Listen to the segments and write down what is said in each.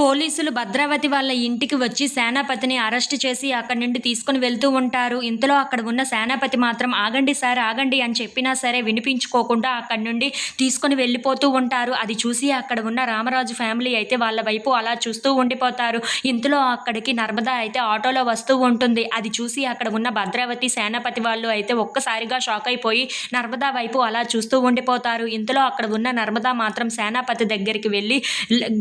పోలీసులు భద్రావతి వాళ్ళ ఇంటికి వచ్చి సేనాపతిని అరెస్ట్ చేసి అక్కడి నుండి తీసుకుని వెళ్తూ ఉంటారు. ఇంతలో అక్కడ ఉన్న సేనాపతి మాత్రం ఆగండి సార్ ఆగండి అని చెప్పినా సరే వినిపించుకోకుండా అక్కడి నుండి తీసుకుని వెళ్ళిపోతూ ఉంటారు. అది చూసి అక్కడ ఉన్న రామరాజు ఫ్యామిలీ అయితే వాళ్ళ వైపు అలా చూస్తూ ఉండిపోతారు. ఇంతలో అక్కడికి నర్మదా అయితే ఆటోలో వస్తూ ఉంటుంది. అది చూసి అక్కడ ఉన్న భద్రావతి సేనాపతి వాళ్ళు అయితే ఒక్కసారిగా షాక్ అయిపోయి నర్మదా వైపు అలా చూస్తూ ఉండిపోతారు. ఇంతలో అక్కడ ఉన్న నర్మదా మాత్రం సేనాపతి దగ్గరికి వెళ్ళి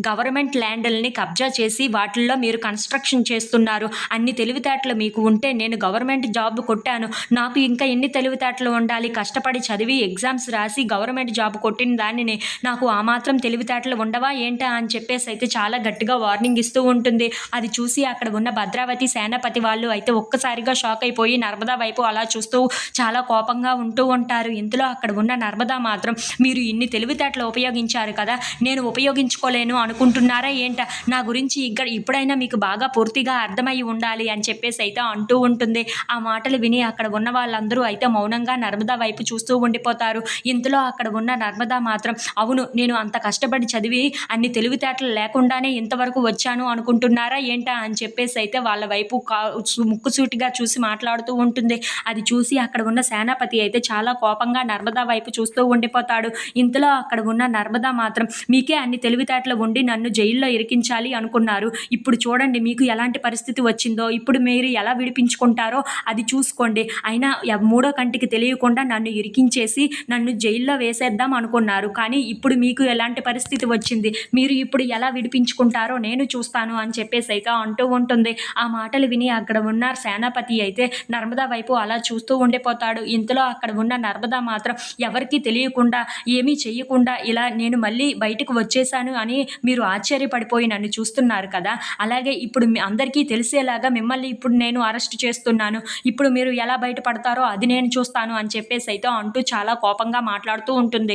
గవర్నమెంట్ ల్యాండ్ని ల్యాండ్లని కబ్జా చేసి వాటిల్లో మీరు కన్స్ట్రక్షన్ చేస్తున్నారు. అన్ని తెలివితేటలు మీకు ఉంటే నేను గవర్నమెంట్ జాబ్ కొట్టాను. నాకు ఇంకా ఎన్ని తెలివితేటలు ఉండాలి? కష్టపడి చదివి ఎగ్జామ్స్ రాసి గవర్నమెంట్ జాబ్ కొట్టిన దానిని నాకు ఆ మాత్రం తెలివితేటలు ఉండవా? ఏంటా? అని చెప్పేసి అయితే చాలా గట్టిగా వార్నింగ్ ఇస్తూ ఉంటుంది. అది చూసి అక్కడ ఉన్న భద్రావతి సేనాపతి వాళ్ళు అయితే ఒక్కసారిగా షాక్ అయిపోయి నర్మదా వైపు అలా చూస్తూ చాలా కోపంగా ఉంటూ ఉంటారు. ఇంతలో అక్కడ ఉన్న నర్మదా మాత్రం మీరు ఇన్ని తెలివితేటలు ఉపయోగించారు కదా? నేను ఉపయోగించుకోలేను అనుకుంటున్నారా? ఏంట? నా గురించి ఇక్కడ ఇప్పుడైనా మీకు బాగా పూర్తిగా అర్థమై ఉండాలి అని చెప్పేసి అయితే అంటూ ఉంటుంది. ఆ మాటలు విని అక్కడ ఉన్న వాళ్ళందరూ అయితే మౌనంగా నర్మదా వైపు చూస్తూ ఉండిపోతారు. ఇంతలో అక్కడ ఉన్న నర్మదా మాత్రం అవును నేను అంత కష్టపడి చదివి అన్ని తెలివితేటలు లేకుండానే ఇంతవరకు వచ్చాను అనుకుంటున్నారా ఏంటా? అని చెప్పేసి అయితే వాళ్ళ వైపు కా ముక్కుసూటిగా చూసి మాట్లాడుతూ ఉంటుంది. అది చూసి అక్కడ ఉన్న సేనాపతి అయితే చాలా కోపంగా నర్మదా వైపు చూస్తూ ఉండిపోతాడు. ఇంతలో అక్కడ ఉన్న నర్మదా మాత్రం మీకే అన్ని తెలివితేటలు ఉండి నన్ను జైల్లో విడిపించాలి అనుకున్నారు. ఇప్పుడు చూడండి మీకు ఎలాంటి పరిస్థితి వచ్చిందో ఇప్పుడు మీరు ఎలా విడిపించుకుంటారో అది చూసుకోండి. అయినా మూడో కంటికి తెలియకుండా నన్ను ఇరికించేసి నన్ను జైల్లో వేసేద్దాం అనుకున్నారు. కానీ ఇప్పుడు మీకు ఎలాంటి పరిస్థితి వచ్చింది? మీరు ఇప్పుడు ఎలా విడిపించుకుంటారో నేను చూస్తాను అని చెప్పేసి అయితే అంటూ ఉంటుంది. ఆ మాటలు విని అక్కడ ఉన్న సేనాపతి అయితే నర్మదా వైపు అలా చూస్తూ ఉండిపోతాడు. ఇంతలో అక్కడ ఉన్న నర్మదా మాత్రం ఎవరికీ తెలియకుండా ఏమీ చేయకుండా ఇలా నేను మళ్ళీ బయటకు వచ్చేసాను అని మీరు ఆశ్చర్యపడిపోయిన నన్ను చూస్తున్నారు కదా. అలాగే ఇప్పుడు మీ అందరికీ తెలిసేలాగా మిమ్మల్ని ఇప్పుడు నేను అరెస్ట్ చేస్తున్నాను. ఇప్పుడు మీరు ఎలా బయటపడతారో అది నేను చూస్తాను అని చెప్పేసి అయితే అంటూ చాలా కోపంగా మాట్లాడుతూ ఉంటుంది.